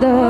The.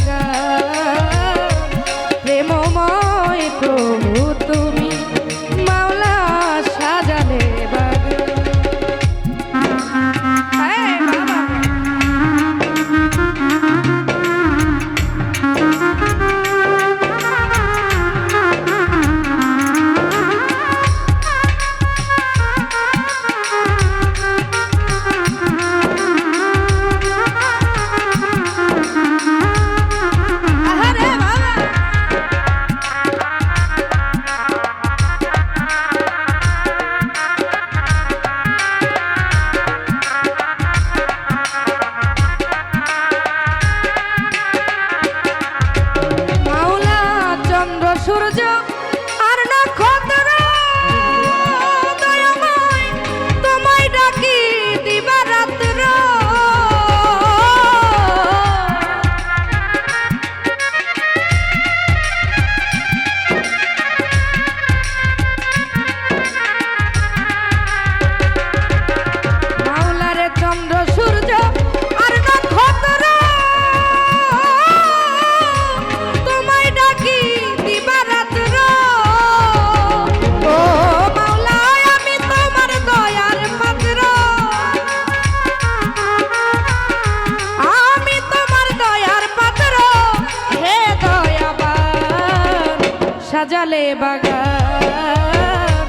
সাজালে বাগান।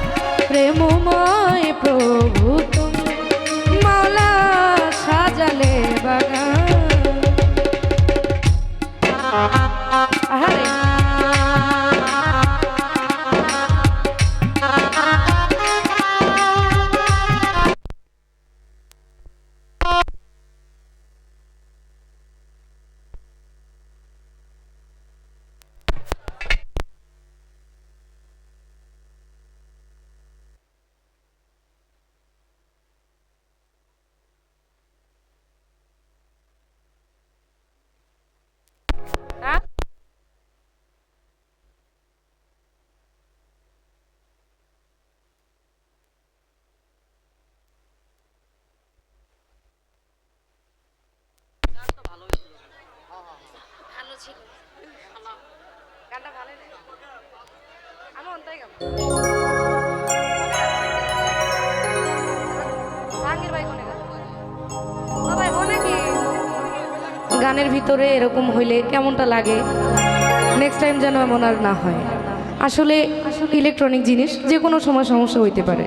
প্রেমময় প্রভু তুমি মালা সাজালে বাগান। গানের ভিতরে এরকম হইলে কেমনটা লাগে? নেক্সট টাইম যেন এমন আর না হয়। আসলে ইলেকট্রনিক জিনিস যে কোনো সময় সমস্যা হইতে পারে।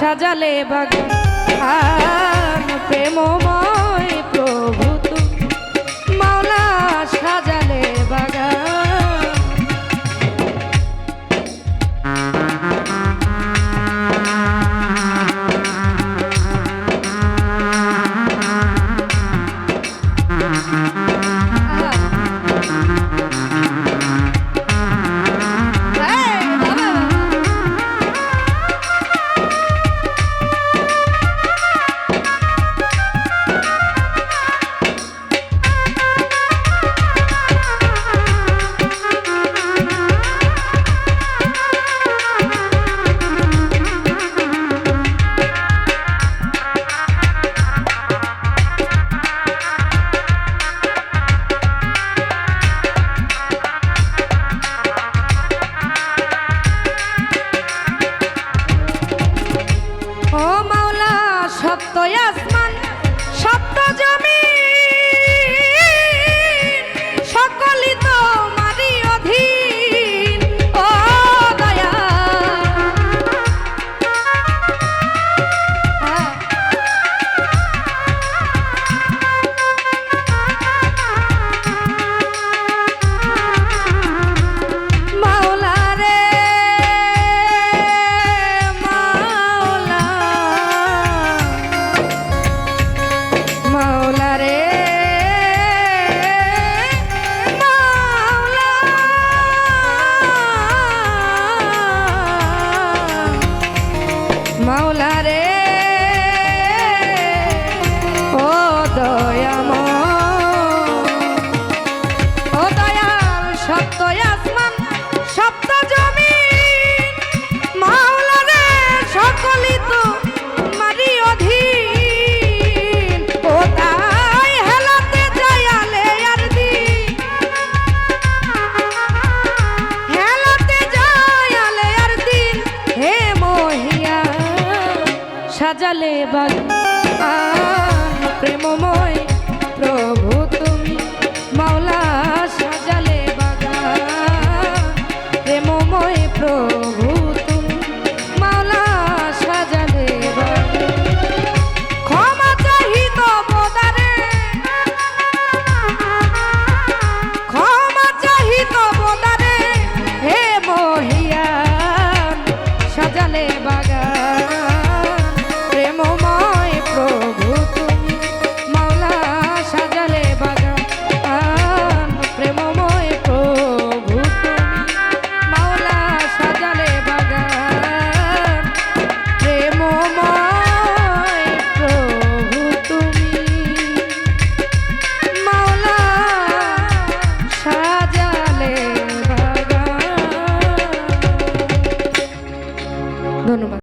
সাজালে বাগান প্রেমময় প্রভু মাওলা সাজালে বাগান বাজালে বাগি প্রেমময় প্রভু তুমি মাওলা সাজালে বাগা। প্রেমময় প্রভু